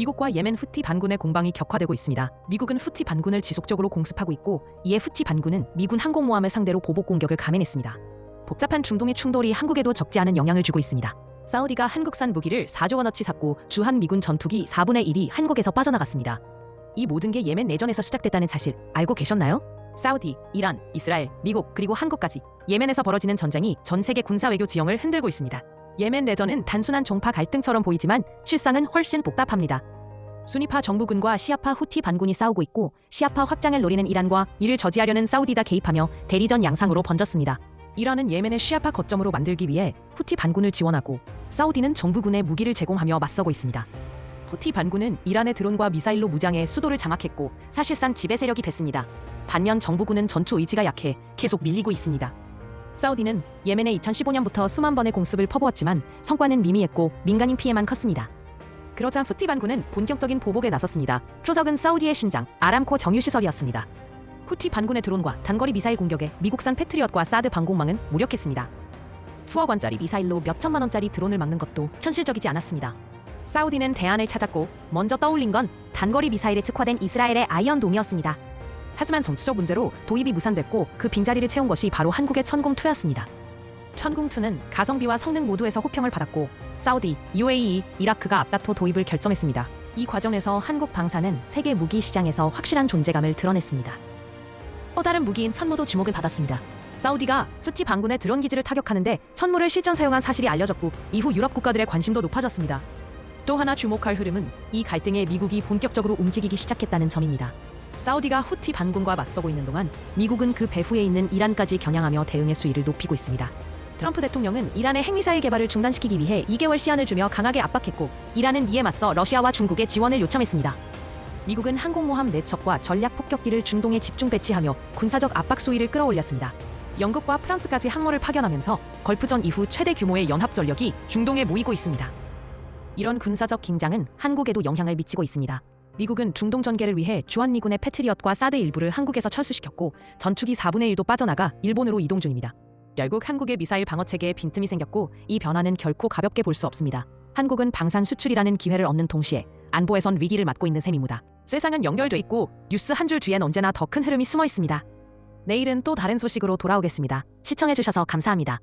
미국과 예멘 후티 반군의 공방이 격화되고 있습니다. 미국은 후티 반군을 지속적으로 공습하고 있고 이에 후티 반군은 미군 항공모함을 상대로 보복 공격을 감행했습니다. 복잡한 중동의 충돌이 한국에도 적지 않은 영향을 주고 있습니다. 사우디가 한국산 무기를 4조 원어치 샀고 주한 미군 전투기 4분의 1이 한국에서 빠져나갔습니다. 이 모든 게 예멘 내전에서 시작됐다는 사실 알고 계셨나요? 사우디, 이란, 이스라엘, 미국 그리고 한국까지 예멘에서 벌어지는 전쟁이 전 세계 군사 외교 지형을 흔들고 있습니다. 예멘 내전은 단순한 종파 갈등처럼 보이지만 실상은 훨씬 복잡합니다. 순위파 정부군과 시아파 후티 반군이 싸우고 있고 시아파 확장을 노리는 이란과 이를 저지하려는 사우디가 개입하며 대리전 양상으로 번졌습니다. 이란은 예멘을 시아파 거점으로 만들기 위해 후티 반군을 지원하고 사우디는 정부군에 무기를 제공하며 맞서고 있습니다. 후티 반군은 이란의 드론과 미사일로 무장해 수도를 장악했고 사실상 지배 세력이 됐습니다. 반면 정부군은 전투 의지가 약해 계속 밀리고 있습니다. 사우디는 예멘에 2015년부터 수만 번의 공습을 퍼부었지만 성과는 미미했고 민간인 피해만 컸습니다. 그러자 후티 반군은 본격적인 보복에 나섰습니다. 표적은 사우디의 신장 아람코 정유 시설이었습니다. 후티 반군의 드론과 단거리 미사일 공격에 미국산 패트리엇과 사드 방공망은 무력했습니다. 수억 원짜리 미사일로 몇 천만 원짜리 드론을 막는 것도 현실적이지 않았습니다. 사우디는 대안을 찾았고 먼저 떠올린 건 단거리 미사일에 특화된 이스라엘의 아이언돔이었습니다. 하지만 정치적 문제로 도입이 무산됐고 그 빈자리를 채운 것이 바로 한국의 천궁2였습니다. 천궁2는 가성비와 성능 모두에서 호평을 받았고 사우디, UAE, 이라크가 앞다퉈 도입을 결정했습니다. 이 과정에서 한국 방사는 세계 무기 시장에서 확실한 존재감을 드러냈습니다. 또 다른 무기인 천무도 주목을 받았습니다. 사우디가 수치 반군의 드론 기지를 타격하는데 천무를 실전 사용한 사실이 알려졌고 이후 유럽 국가들의 관심도 높아졌습니다. 또 하나 주목할 흐름은 이 갈등에 미국이 본격적으로 움직이기 시작했다는 점입니다. 사우디가 후티 반군과 맞서고 있는 동안 미국은 그 배후에 있는 이란까지 겨냥하며 대응의 수위를 높이고 있습니다. 트럼프 대통령은 이란의 핵미사일 개발을 중단시키기 위해 2개월 시한을 주며 강하게 압박했고 이란은 이에 맞서 러시아와 중국의 지원을 요청했습니다. 미국은 항공모함 4척과 전략 폭격기를 중동에 집중 배치하며 군사적 압박 수위를 끌어올렸습니다. 영국과 프랑스까지 항모를 파견하면서 걸프전 이후 최대 규모의 연합 전력이 중동에 모이고 있습니다. 이런 군사적 긴장은 한국에도 영향을 미치고 있습니다. 미국은 중동 전개를 위해 주한미군의 패트리엇과 사드 일부를 한국에서 철수시켰고 전투기 4분의 1도 빠져나가 일본으로 이동 중입니다. 결국 한국의 미사일 방어 체계에 빈틈이 생겼고 이 변화는 결코 가볍게 볼 수 없습니다. 한국은 방산 수출이라는 기회를 얻는 동시에 안보에선 위기를 맞고 있는 셈입니다. 세상은 연결돼 있고 뉴스 한 줄 뒤엔 언제나 더 큰 흐름이 숨어 있습니다. 내일은 또 다른 소식으로 돌아오겠습니다. 시청해주셔서 감사합니다.